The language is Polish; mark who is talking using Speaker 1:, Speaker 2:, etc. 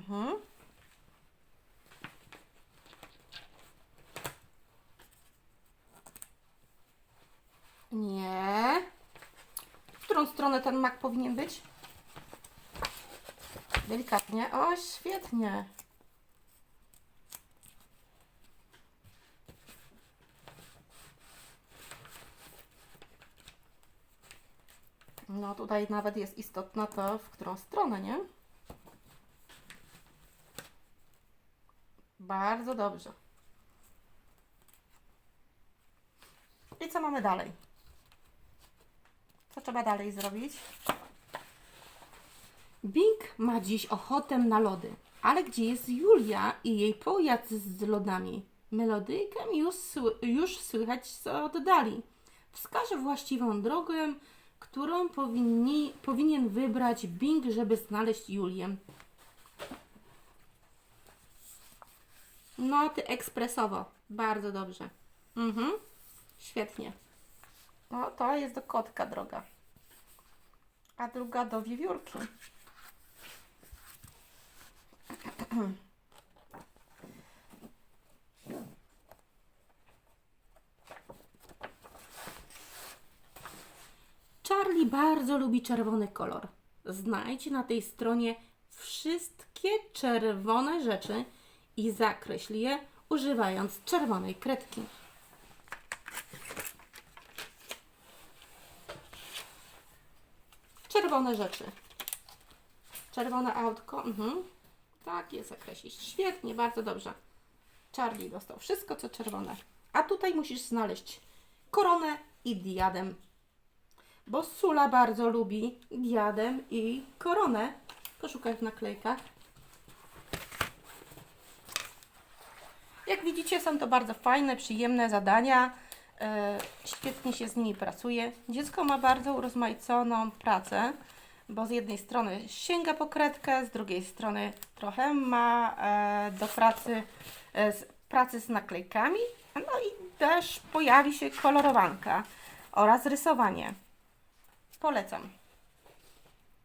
Speaker 1: Mhm. Nie. W którą stronę ten mak powinien być? Delikatnie. O, świetnie. No tutaj nawet jest istotne to, w którą stronę, nie? Bardzo dobrze. I co mamy dalej? Co trzeba dalej zrobić? Bing ma dziś ochotę na lody. Ale gdzie jest Julia i jej pojazd z lodami? Melodyjkę już, już słychać z oddali. Wskaże właściwą drogę, którą powinni, powinien wybrać Bing, żeby znaleźć Julię. No, ty ekspresowo. Bardzo dobrze. Mhm. Świetnie. No, to jest do kotka droga. A druga do wiewiórki. Charlie bardzo lubi czerwony kolor. Znajdź na tej stronie wszystkie czerwone rzeczy i zakreśl je używając czerwonej kredki. Czerwone rzeczy. Czerwone autko. Mhm. Tak, jest zakreślić. Świetnie, bardzo dobrze. Charlie dostał wszystko, co czerwone. A tutaj musisz znaleźć koronę i diadem. Bo Sula bardzo lubi diadem i koronę. Poszukaj w naklejkach. Jak widzicie, są to bardzo fajne, przyjemne zadania. E, Świetnie się z nimi pracuje. Dziecko ma bardzo urozmaiconą pracę, bo z jednej strony sięga po kredkę, z drugiej strony trochę ma e, do pracy e, z, pracy z naklejkami. No i też pojawi się kolorowanka oraz rysowanie. Polecam.